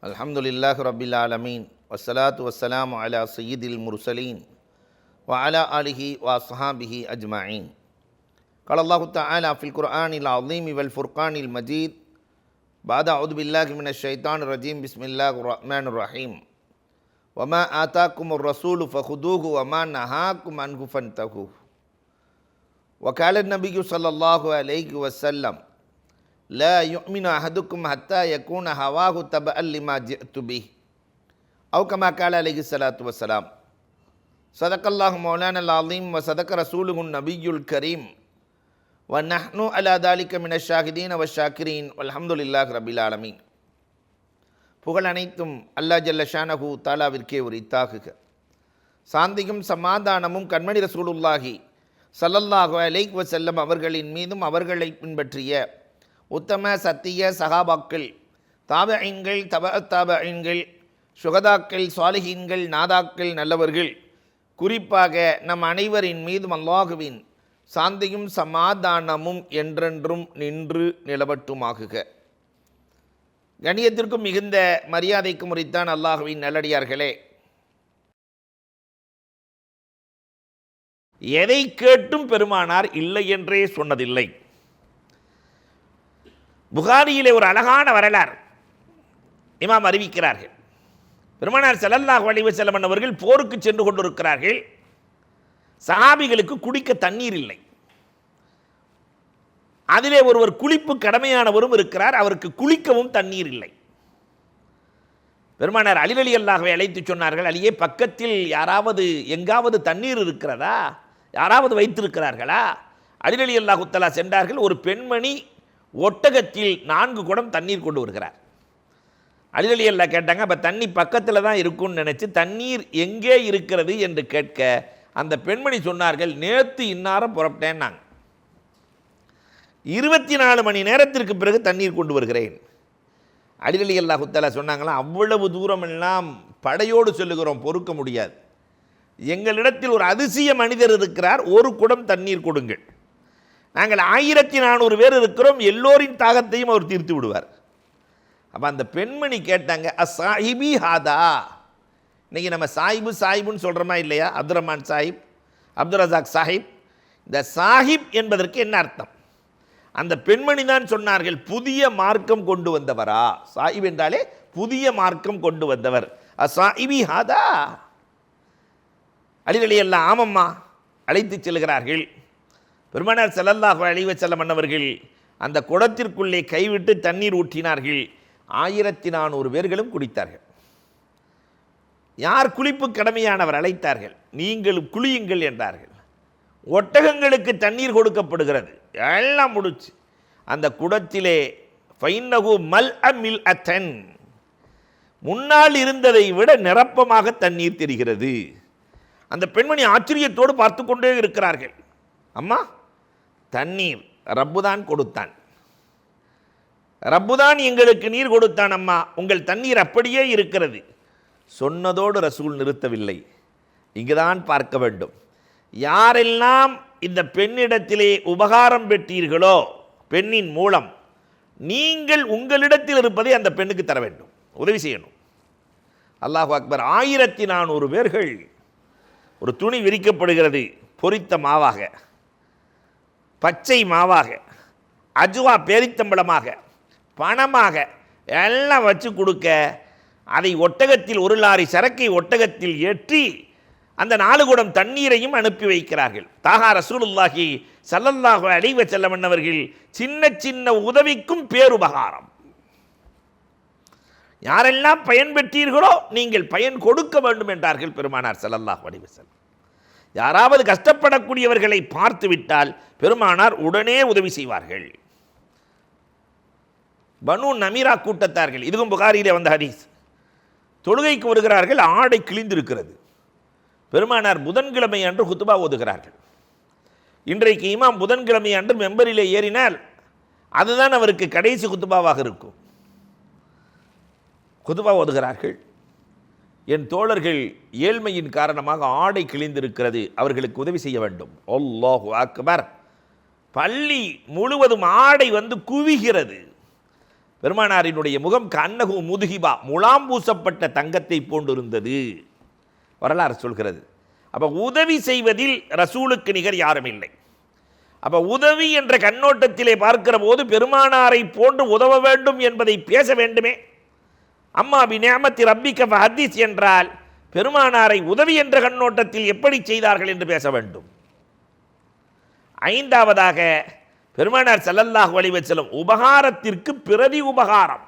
الحمد لله رب العالمين والصلاة والسلام على سيد المرسلين وعلى آله وأصحابه أجمعين قال الله تعالى في القرآن العظيم والفرقان المجيد بعد أعوذ بالله من الشيطان الرجيم بسم الله الرحمن الرحيم وما آتاكم الرسول فخذوه وما نهاكم عنه فانتهوا وقال النبي صلى الله عليه وسلم ல யுமினு அஹதுக்கும் ஹத்தா யக்கூன ஹவாஹு தப அல்லிமா ஜித்துபி அவுகமா கால அலஹி சலாத்து வசலாம் சதக்கல்லாஹு மௌலான அலீம் வ சதக்க ரசூலுகுன் நபியுல் கரீம் வ நஹ்னு அலா தாலிக்க மின ஷாஹிதீன் வ ஷாக்கிரீன் அல்ஹம்துலில்லாஹ் ரபில் ஆலமீன் புகழ் அனைத்தும் அல்லா ஜல்ல ஷானஹு தாலாவிற்கே உரித்தாகுக. சாந்தியும் சமாதானமும் கண்மணி ரசூலுல்லாஹி சல்லல்லாஹு அலைக் வசல்லம் அவர்களின் மீதும் அவர்களை பின்பற்றிய உத்தம சத்திய சகாபாக்கள் தாபஐன்கள் தப தாபஐன்கள் சுகதாக்கள் சாலிஹீன்கள் நாதாக்கள் நல்லவர்கள். குறிப்பாக நம் அனைவரின் மீதும் அல்லாஹுவின் சாந்தியும் சமாதானமும் என்றென்றும் நின்று நிலவட்டுமாகுக. கணியத்திற்கும் மிகுந்த மரியாதைக்கும் முறைத்தான் அல்லாஹுவின் நல்லடியார்களே. எதை கேட்டும் பெருமானார் இல்லை என்றே சொன்னதில்லை. புகாரியிலே ஒரு அழகான வரலாறு இமாம் அறிவிக்கிறார்கள். பெருமானார் செல்லல்லாஹ் வழிவு செல்லம் அவர்கள் போருக்கு சென்று கொண்டிருக்கிறார்கள். சஹாபிகளுக்கு குடிக்க தண்ணீர் இல்லை. அதிலே ஒருவர் குளிப்பு கடமையானவரும் இருக்கிறார் அவருக்கு குளிக்கவும் தண்ணீர் இல்லை. பெருமானார் அலிரலி அல்லாகவே அழைத்து சொன்னார்கள் அலியே பக்கத்தில் யாராவது எங்காவது தண்ணீர் இருக்கிறதா? யாராவது வைத்திருக்கிறார்களா? அலிரலி அல்லாஹுத்தலா சென்றார்கள். ஒரு பெண்மணி ஒட்டகத்தில் நான்கு குடம் தண்ணீர் கொண்டு வருகிறார். அலிரலி கேட்டாங்க அப்போ தண்ணி பக்கத்தில் தான் இருக்கும்னு நினச்சி தண்ணீர் எங்கே இருக்கிறது என்று கேட்க அந்த பெண்மணி சொன்னார்கள் நேற்று இன்னாரம் புறப்பட்டேன்னாங்க. இருபத்தி நாலு மணி நேரத்திற்கு பிறகு தண்ணீர் கொண்டு வருகிறேன். அடிலலி அல்லாஹுத்தாலா சொன்னாங்களாம் அவ்வளவு தூரமெல்லாம் படையோடு சொல்லுகிறோம் பொறுக்க முடியாது. எங்களிடத்தில் ஒரு அதிசய மனிதர் இருக்கிறார் ஒரு குடம் தண்ணீர் கொடுங்கள். நாங்கள் ஆயிரத்தி நானூறு பேர் இருக்கிறோம் எல்லோரின் தாகத்தையும் அவர் தீர்த்து விடுவார். அப்போ அந்த பெண்மணி கேட்டாங்க அசாஹிபி ஹாதா? இன்றைக்கி நம்ம சாஹிபு சாஹிபுன்னு சொல்கிறோமா இல்லையா? அப்துல் ரஹ்மான் சாஹிப் அப்துல் ரசாக் சாஹிப். இந்த சாஹிப் என்பதற்கு என்ன அர்த்தம்? அந்த பெண்மணி தான் சொன்னார்கள் புதிய மார்க்கம் கொண்டு வந்தவரா? சாஹிப் என்றாலே புதிய மார்க்கம் கொண்டு வந்தவர். அசாஹிபி ஹாதா? அலிகளி எல்லாம் ஆமம்மா. அழைத்து செல்கிறார்கள். பெருமானார் செல்லல்லாஹு அழிவ செல்ல மன்னவர்கள் அந்த குடத்திற்குள்ளே கைவிட்டு தண்ணீர் ஊற்றினார்கள். ஆயிரத்தி நானூறு பேர்களும் குடித்தார்கள். யார் குளிப்பு கடமையானவர் அழைத்தார்கள்? நீங்கள் குளியுங்கள் என்றார்கள். ஒட்டகங்களுக்கு தண்ணீர் கொடுக்கப்படுகிறது. எல்லாம் முடிச்சு. அந்த குடத்திலே ஃபைன்னகு மல் அமில் அத்தன் முன்னால் இருந்ததை விட நிரப்பமாக தண்ணீர் தெரிகிறது. அந்த பெண்மணி ஆச்சரியத்தோடு பார்த்து கொண்டே இருக்கிறார்கள். அம்மா தண்ணீர். ரப்புதான் கொடுத்தான். ரப்பு தான் எங்களுக்கு நீர் கொடுத்தான் அம்மா. உங்கள் தண்ணீர் அப்படியே இருக்கிறது. சொன்னதோடு ரசூல் நிறுத்தவில்லை. இங்குதான் பார்க்க வேண்டும். யாரெல்லாம் இந்த பெண்ணிடத்திலே உபகாரம் பெற்றீர்களோ பெண்ணின் மூலம் நீங்கள் உங்களிடத்தில் இருப்பதை அந்த பெண்ணுக்கு தர வேண்டும். உதவி செய்யணும். அல்லாஹு அக்பர் ஆயிரத்தி நானூறு பேர்கள் ஒரு துணி விரிக்கப்படுகிறது பொரித்த மாவாக. பச்சை மாவாக அஜுவா பேரித்தம்பளமாக பணமாக எல்லாம் வச்சு கொடுக்க அதை ஒட்டகத்தில் ஒரு லாரி சரக்கை ஒட்டகத்தில் ஏற்றி அந்த நாலு குடம் தண்ணீரையும் அனுப்பி வைக்கிறார்கள். தாகா ரசூலுல்லாஹி சல்லல்லாஹு அடைவ செல்லமன்னவர்கள் சின்ன சின்ன உதவிக்கும் பேருபகாரம். யாரெல்லாம் பயன் பெற்றீர்களோ நீங்கள் பயன் கொடுக்க வேண்டும் என்றார்கள் பெருமானார் சல்லல்லாஹு அடைவ செல்லம் யாராவது கஷ்டப்படக்கூடியவர்களை பார்த்து விட்டால் பெருமானார் உடனே உதவி செய்வார்கள். பனு நமீரா கூட்டத்தார்கள் இதுவும் புகாரியிலே வந்த ஹதீஸ். தொழுகைக்கு வருகிறார்கள் ஆடை கிழிந்திருக்கிறது. பெருமானார் புதன்கிழமை அன்று குத்துபா ஓதுகிறார்கள். இன்றைக்கு இமாம் புதன்கிழமை அன்று மெம்பரிலே ஏறினால் அதுதான் அவருக்கு கடைசி குத்துபாவாக இருக்கும். குத்துபா ஓதுகிறார்கள். என் தோழர்கள் ஏழ்மையின் காரணமாக ஆடை கிழிந்திருக்கிறது. அவர்களுக்கு உதவி செய்ய வேண்டும். அல்லாஹு அக்பர். பள்ளி முழுவதும் ஆடை வந்து குவிகிறது. பெருமானாரினுடைய முகம் கண்ணகு முதுகிபா முலாம் பூசப்பட்ட தங்கத்தை போன்றிருந்தது. வரலாறு சொல்கிறது. அப்போ உதவி செய்வதில் ரசூலுக்கு நிகர் யாரும் இல்லை. அப்போ உதவி என்ற கண்ணோட்டத்திலே பார்க்கிற போது பெருமானாரை போன்று உதவ வேண்டும் என்பதை பேச வேண்டுமே. அம்மா பிநேமத்தி ரப்பிக்க ஹதீஸ் என்றால் பெருமானாரை உதவி என்ற கண்ணோட்டத்தில் எப்படி செய்தார்கள் என்று பேச வேண்டும்? ஐந்தாவதாக பெருமானார் செல்லல்லாஹ் அலைஹி செல்லும் உபகாரத்திற்கு பிரதி உபகாரம்.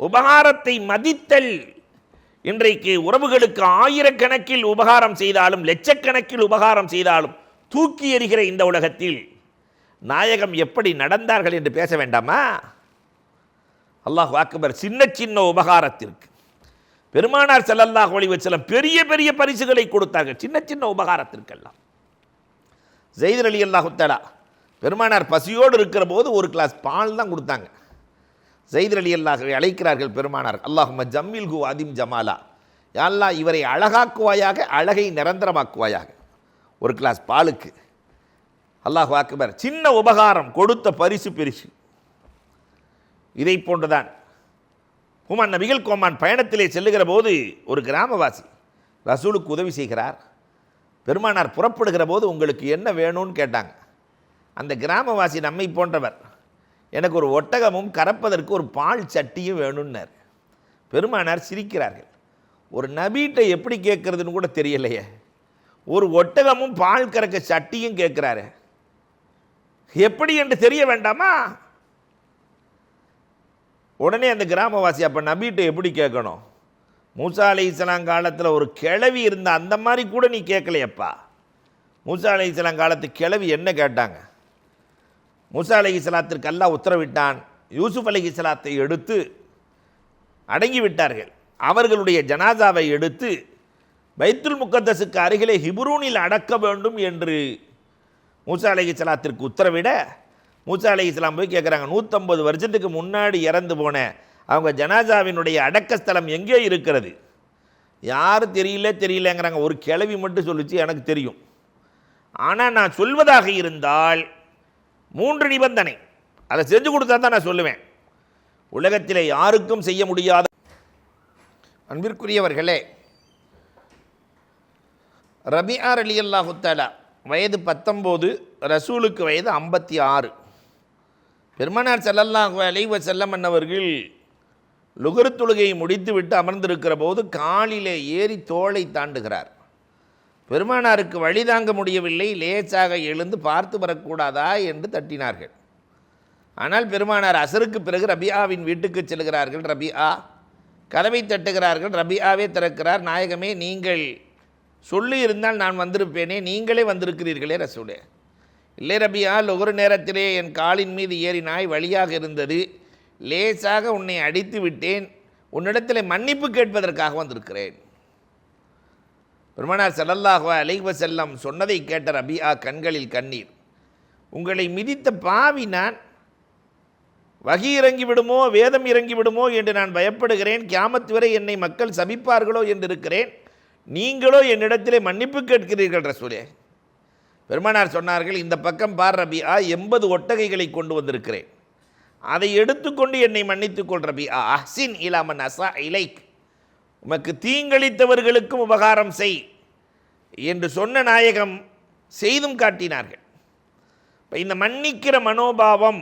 உபகாரத்தை மதித்தல் இன்றைக்கு உறவுகளுக்கு ஆயிரக்கணக்கில் உபகாரம் செய்தாலும் லட்சக்கணக்கில் உபகாரம் செய்தாலும் தூக்கி எறிகிற இந்த உலகத்தில் நாயகம் எப்படி நடந்தார்கள் என்று பேச வேண்டாமா? அல்லாஹ் அக்பர் சின்ன சின்ன உபகாரத்திற்கு. பெருமானார் செல்லல்லாஹ் ஒளி வச்சலம் பெரிய பெரிய பரிசுகளை கொடுத்தார்கள் சின்ன சின்ன உபகாரத்திற்கெல்லாம். ஜெயிதர் அலி அல்லாஹு பெருமானார் பசியோடு இருக்கிற போது ஒரு கிளாஸ் பால் தான் கொடுத்தாங்க. ஜெயிதர் அலி அல்லாஹை அழைக்கிறார்கள் பெருமானார். அல்லாஹும ஜம்மில் ஹூ அதிம் ஜமாலா. யாழ்லா அல்லாஹ் இவரை அழகாக்குவாயாக அழகை நிரந்தரமாக்குவாயாக. ஒரு கிளாஸ் பாலுக்கு. அல்லாஹ் அக்பர் சின்ன உபகாரம் கொடுத்த பரிசு பெரிசு. இதை போன்றுதான். ஹுமான் நபிகள் கோமான் பயணத்திலே செல்லுகிற போது ஒரு கிராமவாசி ரசூலுக்கு உதவி செய்கிறார். பெருமானார் புறப்படுகிற போது உங்களுக்கு என்ன வேணும்னு கேட்டாங்க. அந்த கிராமவாசி நம்மை போன்றவர் எனக்கு ஒரு ஒட்டகமும் கறப்பதற்கு ஒரு பால் சட்டியும் வேணும்னார். பெருமானார் சிரிக்கிறார்கள். ஒரு நபீட்டை எப்படி கேட்கறதுன்னு கூட தெரியலையே. ஒரு ஒட்டகமும் பால் கறக்க சட்டியும் கேட்குறாரு. எப்படி என்று தெரிய வேண்டாமா? உடனே அந்த கிராமவாசி அப்போ நபிகிட்ட எப்படி கேட்கணும்? மூசா அலி இஸ்லாம் காலத்தில் ஒரு கிழவி இருந்த அந்த மாதிரி கூட நீ கேட்கலையப்பா. மூசா அலி இஸ்லாம் காலத்து கிழவி என்ன கேட்டாங்க? மூசா அலி இஸ்லாத்திற்கு அல்லா உத்தரவிட்டான். யூசுப் அலி இஸ்லாத்தை எடுத்து அடங்கி விட்டார்கள். அவர்களுடைய ஜனாசாவை எடுத்து பைத்துல் முக்கத்தஸுக்கு அருகிலே ஹிப்ரூனில் அடக்க வேண்டும் என்று மூசா அலி இஸ்லாத்திற்கு உத்தரவிட மூசா அலி இஸ்லாம் போய் கேட்குறாங்க நூற்றம்பது வருஷத்துக்கு முன்னாடி இறந்து போன அவங்க ஜனாசாவினுடைய அடக்கஸ்தலம் எங்கே இருக்கிறது. யார் தெரியல தெரியலங்கிறாங்க. ஒரு கிளவி மட்டும் சொல்லிச்சு எனக்கு தெரியும். ஆனால் நான் சொல்வதாக இருந்தால் மூன்று நிபந்தனை. அதை செஞ்சு கொடுத்தா தான் நான் சொல்லுவேன். உலகத்தில் யாருக்கும் செய்ய முடியாத அன்பிற்குரியவர்களே ரபிஆர் அலி அல்லாஹுத்தாலா வயது பத்தொம்போது ரசூலுக்கு வயது ஐம்பத்தி ஆறு. பெருமனார் ஸல்லல்லாஹு அலைவ செல்லம் என்னவர்கள் லுகரு தொழுகையை முடித்துவிட்டு அமர்ந்திருக்கிற போது காலிலே ஏறி தோளை தாண்டுகிறார். பெருமானாருக்கு வழி தாங்க முடியவில்லை லேசாக எழுந்து பார்த்து வரக்கூடாதா என்று தட்டினார்கள். ஆனால் பெருமானார் அசருக்கு பிறகு ரபியாவின் வீட்டுக்கு செல்கிறார்கள். ரபியா கதவை தட்டுகிறார்கள். ரபியாவே திறக்கிறார் நாயகமே நீங்கள் சொல்லி இருந்தால் நான் வந்திருப்பேனே நீங்களே வந்திருக்கிறீர்களே ரசூலே. இல்லை ரபியா ஒரு நேரத்திலே என் காலின் மீது ஏறினாய் வழியாக இருந்தது. லேசாக உன்னை அடித்து விட்டேன். உன்னிடத்தில் மன்னிப்பு கேட்பதற்காக வந்திருக்கிறேன். பெருமனார் ஸல்லல்லாஹு அலைவ செல்லம் சொன்னதை கேட்ட ரபியா கண்களில் கண்ணீர். உங்களை மிதித்த பாவி நான் வகி இறங்கி விடுமோ வேதம் இறங்கி விடுமோ என்று நான் பயப்படுகிறேன். கியாமத்து வரை என்னை மக்கள் சபிப்பார்களோ என்று இருக்கிறேன் நீங்களோ என்னிடத்திலே மன்னிப்பு கேட்கிறீர்கள் ரசூலே. பெருமானார் சொன்னார்கள் இந்த பக்கம் பார் ரபியா எண்பது ஒட்டகைகளை கொண்டு வந்திருக்கிறேன். அதை எடுத்துக்கொண்டு என்னை மன்னித்துக்கொள் ரபியா அஹ்சின் இலாமன் அசா இலைக். உமக்கு தீங்களித்தவர்களுக்கும் உபகாரம் செய் என்று சொன்ன நாயகம் செய்தும் காட்டினார்கள். இப்போ இந்த மன்னிக்கிற மனோபாவம்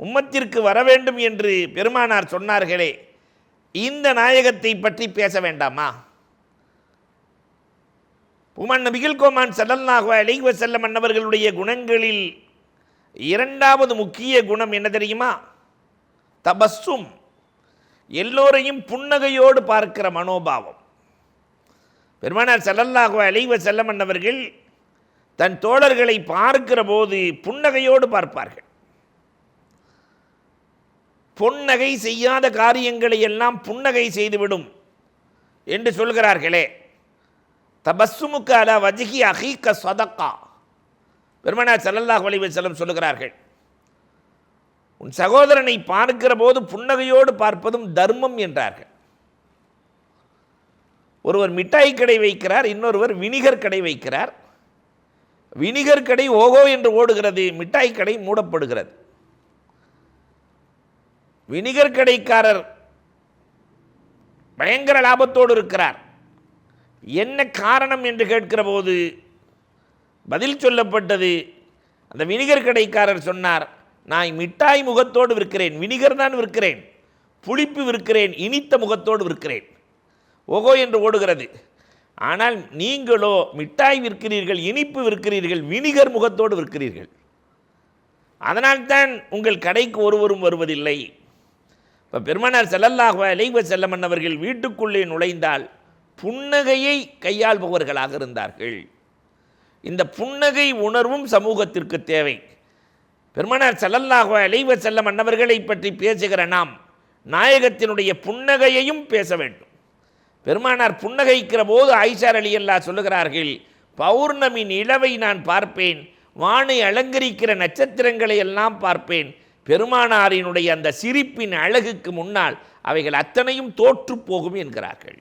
உம்மத்திற்கு வர வேண்டும் என்று பெருமானார் சொன்னார்களே இந்த நாயகத்தை பற்றி பேச வேண்டாமா? உமன் நபிகள் கோமான் சல்லல்லாஹு அலைஹி வஸல்லம் அன்னவர்களுடைய குணங்களில் இரண்டாவது முக்கிய குணம் என்ன தெரியுமா? தபஸ்ஸும் எல்லோரையும் புன்னகையோடு பார்க்கிற மனோபாவம். பெருமானார் ஸல்லல்லாஹு அலைஹி செல்லம் அன்னவர்கள் தன் தோழர்களை பார்க்கிற போது புன்னகையோடு பார்ப்பார்கள். பொன்னகை செய்யாத காரியங்களை எல்லாம் புன்னகை செய்துவிடும் என்று சொல்கிறார்களே. தபஸ்ஸுமுக்கு அல வஜிகி அஹீக்க சொதக்கா. பெருமனார் ஸல்லல்லாஹு அலைஹி செல்லம் சொல்லுகிறார்கள் உன் சகோதரனை பார்க்கிற போது புன்னகையோடு பார்ப்பதும் தர்மம் என்றார்கள். ஒருவர் மிட்டாய் கடை வைக்கிறார் இன்னொருவர் வினிகர் கடை வைக்கிறார். வினிகர் கடை ஓகோ என்று ஓடுகிறது மிட்டாய் கடை மூடப்படுகிறது. வினிகர் கடைக்காரர் பயங்கர லாபத்தோடு இருக்கிறார். என்ன காரணம் என்று கேட்கிற போது பதில் சொல்லப்பட்டது. அந்த வினிகர் கடைக்காரர் சொன்னார் நான் மிட்டாய் முகத்தோடு விற்கிறேன் வினிகர் தான் விற்கிறேன் புளிப்பு விற்கிறேன் இனித்த முகத்தோடு விற்கிறேன். ஓகோ என்று ஓடுகிறது. ஆனால் நீங்களோ மிட்டாய் விற்கிறீர்கள் இனிப்பு விற்கிறீர்கள் வினிகர் முகத்தோடு விற்கிறீர்கள். அதனால்தான் உங்கள் கடைக்கு ஒருவரும் வருவதில்லை. இப்போ பெருமனார் செல்லல்லாக அலைவ செல்லமன் அவர்கள் வீட்டுக்குள்ளே நுழைந்தால் புன்னகையை கையாள்பவர்களாக இருந்தார்கள். இந்த புன்னகை உணர்வும் சமூகத்திற்கு தேவை. பெருமனார் செல்லல்லாக அலைவ செல்ல மன்னவர்களை பற்றி பேசுகிற நாம் நாயகத்தினுடைய புன்னகையையும் பேச வேண்டும். பெருமானார் புன்னகைக்கிற போது ஐஷார் அலி அல்லா சொல்லுகிறார்கள் பௌர்ணமி நிலவை நான் பார்ப்பேன் வானை அலங்கரிக்கிற நட்சத்திரங்களை எல்லாம் பார்ப்பேன். பெருமானாரினுடைய அந்த சிரிப்பின் அழகுக்கு முன்னால் அவைகள் அத்தனையும் தோற்று போகும் என்கிறார்கள்.